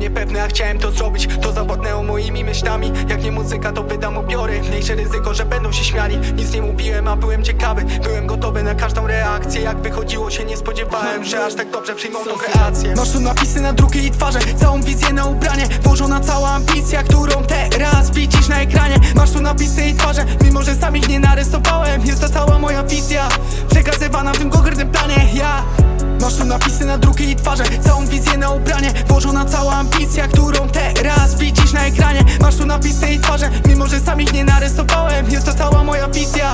niepewny, a chciałem to zrobić. To zawładnęło moimi myślami. Jak nie muzyka, to wydam ubiory Mniejsze ryzyko, że będą się śmiali. Nic nie mówiłem, a byłem ciekawy. Byłem gotowy na każdą reakcję. Jak wychodziło się, nie spodziewałem, że aż tak dobrze przyjmą tą kreację. Masz tu napisy na drugie i twarze. Całą wizję na ubranie. Włożona cała ambicja, którą teraz widzisz na ekranie. Masz tu napisy i twarze. Mimo, że sam ich nie narysowałem Jest to cała moja wizja. Przekazywana w tym konkretnym planie. Ja Tu napisy na drugie i twarze Całą wizję na ubranie. Włożona cała ambicja, którą teraz widzisz na ekranie. Masz tu napisy i twarze Mimo, że sam ich nie narysowałem. Jest to cała moja wizja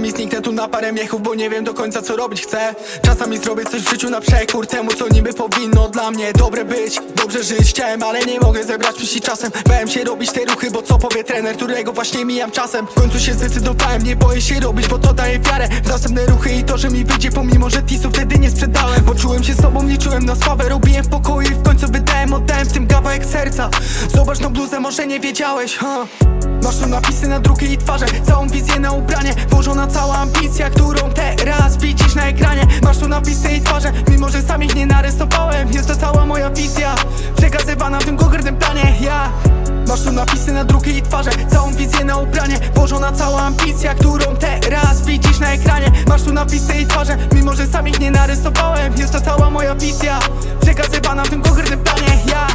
Czasami zniknę tu na parę miechów Bo nie wiem do końca co robić chcę. Czasami zrobię coś w życiu na przekór Temu co niby powinno dla mnie dobre być. Dobrze żyć chciałem, ale nie mogę zebrać myśli czasem. Bałem się robić te ruchy, bo co powie trener Którego właśnie mijam czasem. W końcu się zdecydowałem, nie boję się robić Bo to daje wiarę w następne ruchy I to, że mi wyjdzie pomimo, że tisu wtedy nie sprzedałem Bo czułem się sobą, liczyłem na sławę. Robiłem w pokoju i w końcu wydałem Oddałem w tym kawałek serca. Zobacz tą bluzę, może nie wiedziałeś, ha. Masz tu napisy na drugie i twarze Całą wizję na ubranie. Włożona cała ambicja, którą teraz widzisz na ekranie. Masz tu napisy i twarze Mimo, że sam ich nie narysowałem. Jest to cała moja wizja Przekazywana w tym konkretnym planie Ja Masz tu napisy na drugie i twarze Całą wizję na ubranie. Włożona cała ambicja, którą teraz widzisz na ekranie. Masz tu napisy i twarze Mimo, że sam ich nie narysowałem. Jest to cała moja wizja Przekazywana w tym konkretnym planie. Ja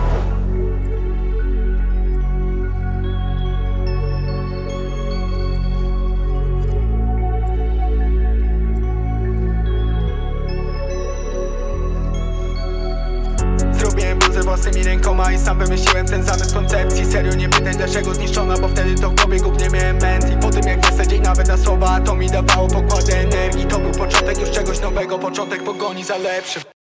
własnymi rękoma i sam wymyśliłem ten zamysł koncepcji. Serio nie pytaj dlaczego zniszczona, bo wtedy to w głowie głównie miałem ment I po tym jak nie dzień nawet na słowa, to mi dawało pokłady energii. To był początek już czegoś nowego, początek pogoni za lepszym